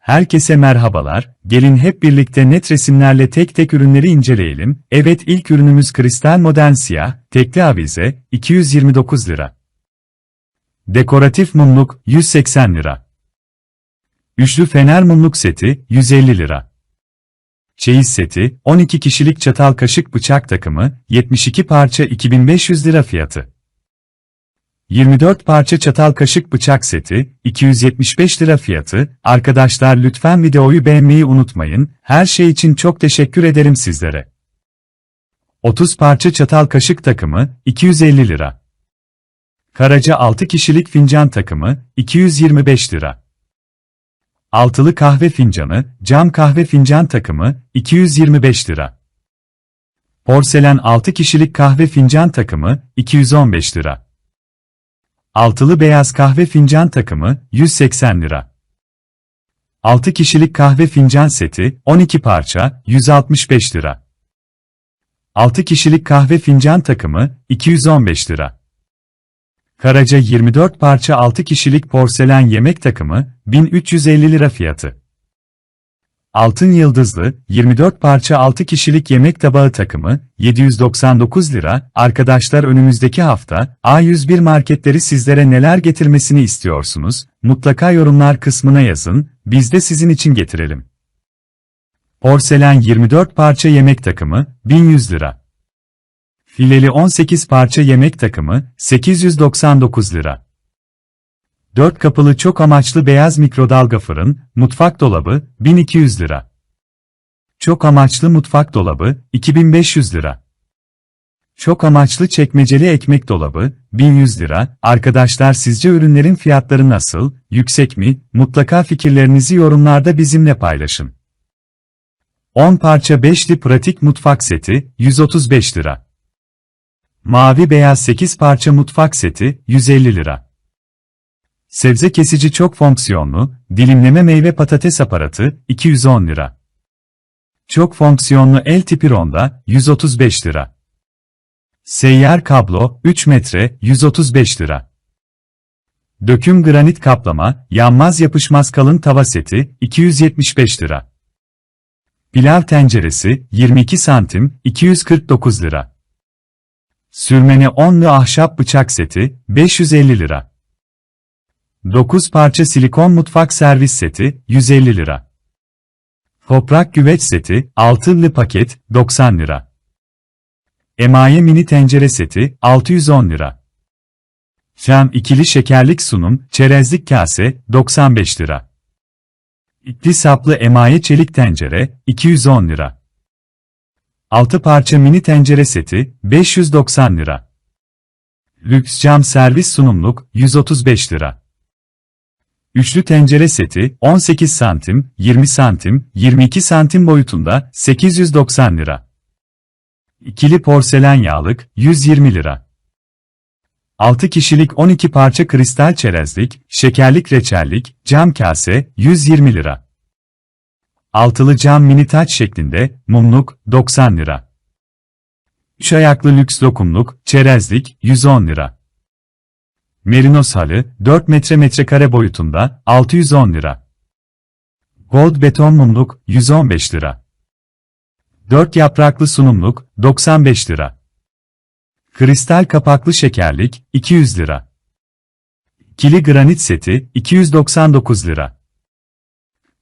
Herkese merhabalar, gelin hep birlikte net resimlerle tek tek ürünleri inceleyelim. Evet ilk ürünümüz kristal modern siyah, tekli avize, 229 lira. Dekoratif mumluk, 180 lira. Üçlü fener mumluk seti, 150 lira. Çeyiz seti, 12 kişilik çatal kaşık bıçak takımı, 72 parça 2500 lira fiyatı. 24 parça çatal kaşık bıçak seti, 275 lira fiyatı. Arkadaşlar lütfen videoyu beğenmeyi unutmayın. Her şey için çok teşekkür ederim sizlere. 30 parça çatal kaşık takımı, 250 lira. Karaca 6 kişilik fincan takımı, 225 lira. Altılı kahve fincanı, cam kahve fincan takımı, 225 lira. Porselen 6 kişilik kahve fincan takımı, 215 lira. Altılı beyaz kahve fincan takımı, 180 lira. 6 kişilik kahve fincan seti, 12 parça, 165 lira. 6 kişilik kahve fincan takımı, 215 lira. Karaca 24 parça 6 kişilik porselen yemek takımı, 1350 lira fiyatı. Altın Yıldızlı, 24 parça 6 kişilik yemek tabağı takımı, 799 lira. Arkadaşlar önümüzdeki hafta, A101 marketleri sizlere neler getirmesini istiyorsunuz? Mutlaka yorumlar kısmına yazın, biz de sizin için getirelim. Porselen 24 parça yemek takımı, 1100 lira. Fileli 18 parça yemek takımı, 899 lira. 4 kapılı çok amaçlı beyaz mikrodalga fırın, mutfak dolabı, 1200 lira. Çok amaçlı mutfak dolabı, 2500 lira. Çok amaçlı çekmeceli ekmek dolabı, 1100 lira. Arkadaşlar sizce ürünlerin fiyatları nasıl, yüksek mi? Mutlaka fikirlerinizi yorumlarda bizimle paylaşın. 10 parça beşli pratik mutfak seti, 135 lira. Mavi beyaz 8 parça mutfak seti, 150 lira. Sebze kesici çok fonksiyonlu, dilimleme meyve patates aparatı, 210 lira. Çok fonksiyonlu el tipi ronda, 135 lira. Seyyar kablo, 3 metre, 135 lira. Döküm granit kaplama, yanmaz yapışmaz kalın tava seti, 275 lira. Pilav tenceresi, 22 santim, 249 lira. Sürmene onlu ahşap bıçak seti, 550 lira. 9 parça silikon mutfak servis seti, 150 lira. Toprak güveç seti, altınlı paket, 90 lira. Emaye mini tencere seti, 610 lira. Cam ikili şekerlik sunum, çerezlik kase, 95 lira. İkli saplı emaye çelik tencere, 210 lira. 6 parça mini tencere seti, 590 lira. Lüks cam servis sunumluk, 135 lira. Üçlü tencere seti, 18 santim, 20 santim, 22 santim boyutunda, 890 lira. İkili porselen yağlık, 120 lira. 6 kişilik 12 parça kristal çerezlik, şekerlik reçellik, cam kase, 120 lira. Altılı cam mini taç şeklinde, mumluk, 90 lira. 3 ayaklı lüks lokumluk, çerezlik, 110 lira. Merinos halı, 4 metre metrekare boyutunda, 610 lira. Gold beton mumluk, 115 lira. 4 yapraklı sunumluk, 95 lira. Kristal kapaklı şekerlik, 200 lira. Kili granit seti, 299 lira.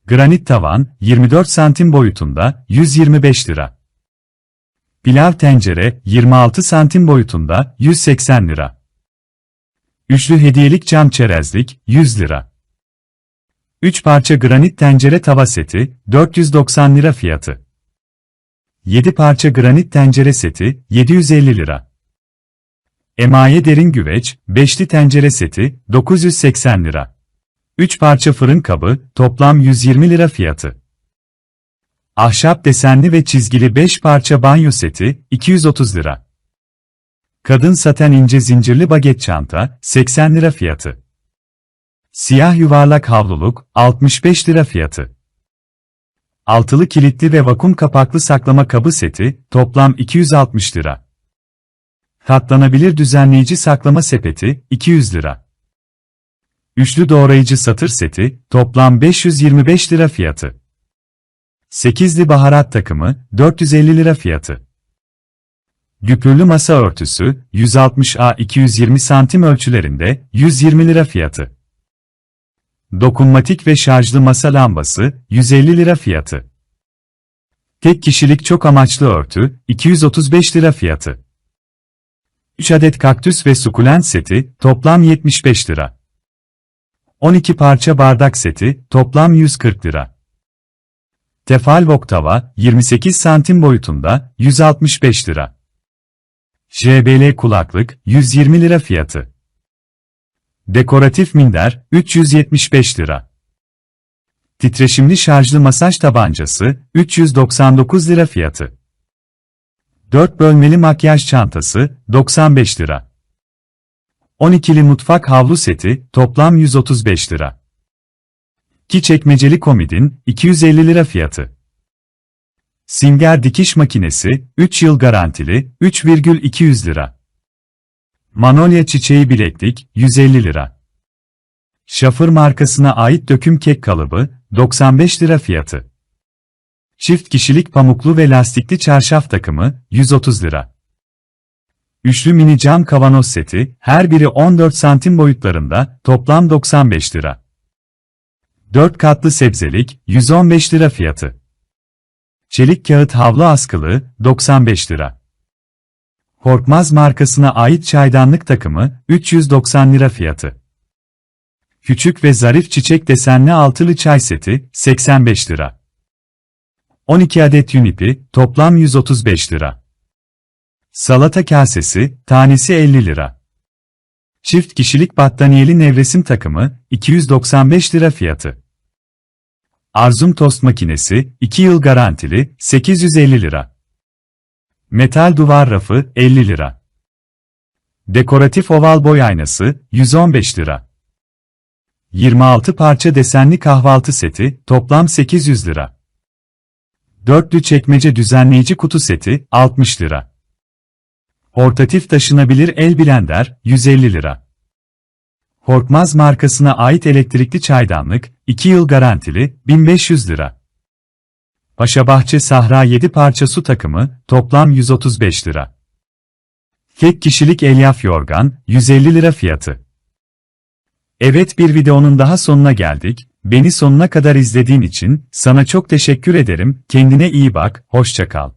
Granit tavan, 24 santim boyutunda, 125 lira. Pilav tencere, 26 santim boyutunda, 180 lira. Üçlü hediyelik cam çerezlik, 100 lira. 3 parça granit tencere tava seti, 490 lira fiyatı. 7 parça granit tencere seti, 750 lira. Emaye derin güveç, beşli tencere seti, 980 lira. 3 parça fırın kabı, toplam 120 lira fiyatı. Ahşap desenli ve çizgili 5 parça banyo seti, 230 lira. Kadın saten ince zincirli baget çanta, 80 lira fiyatı. Siyah yuvarlak havluluk, 65 lira fiyatı. Altılı kilitli ve vakum kapaklı saklama kabı seti, toplam 260 lira. Katlanabilir düzenleyici saklama sepeti, 200 lira. Üçlü doğrayıcı satır seti, toplam 525 lira fiyatı. Sekizli baharat takımı, 450 lira fiyatı. Güpürlü masa örtüsü, 160A 220 santim ölçülerinde, 120 lira fiyatı. Dokunmatik ve şarjlı masa lambası, 150 lira fiyatı. Tek kişilik çok amaçlı örtü, 235 lira fiyatı. 3 adet kaktüs ve sukulent seti, toplam 75 lira. 12 parça bardak seti, toplam 140 lira. Tefal wok tava, 28 santim boyutunda, 165 lira. JBL kulaklık, 120 lira fiyatı. Dekoratif minder, 375 lira. Titreşimli şarjlı masaj tabancası, 399 lira fiyatı. 4 bölmeli makyaj çantası, 95 lira. 12'li mutfak havlu seti, toplam 135 lira. 2 çekmeceli komodin, 250 lira fiyatı. Singer dikiş makinesi, 3 yıl garantili, 3,200 lira. Manolya çiçeği bileklik, 150 lira. Şafır markasına ait döküm kek kalıbı, 95 lira fiyatı. Çift kişilik pamuklu ve lastikli çarşaf takımı, 130 lira. Üçlü mini cam kavanoz seti, her biri 14 santim boyutlarında, toplam 95 lira. 4 katlı sebzelik, 115 lira fiyatı. Çelik kağıt havlu askılı, 95 lira. Korkmaz markasına ait çaydanlık takımı, 390 lira fiyatı. Küçük ve zarif çiçek desenli altılı çay seti, 85 lira. 12 adet Unipi, toplam 135 lira. Salata kasesi, tanesi 50 lira. Çift kişilik battaniyeli nevresim takımı, 295 lira fiyatı. Arzum tost makinesi, 2 yıl garantili, 850 lira. Metal duvar rafı, 50 lira. Dekoratif oval boy aynası, 115 lira. 26 parça desenli kahvaltı seti, toplam 800 lira. Dörtlü çekmece düzenleyici kutu seti, 60 lira. Portatif taşınabilir el blender, 150 lira. Korkmaz markasına ait elektrikli çaydanlık, 2 yıl garantili, 1500 lira. Paşabahçe Sahra 7 parça su takımı, toplam 135 lira. Tek kişilik elyaf yorgan, 150 lira fiyatı. Evet bir videonun daha sonuna geldik. Beni sonuna kadar izlediğin için sana çok teşekkür ederim. Kendine iyi bak, hoşça kal.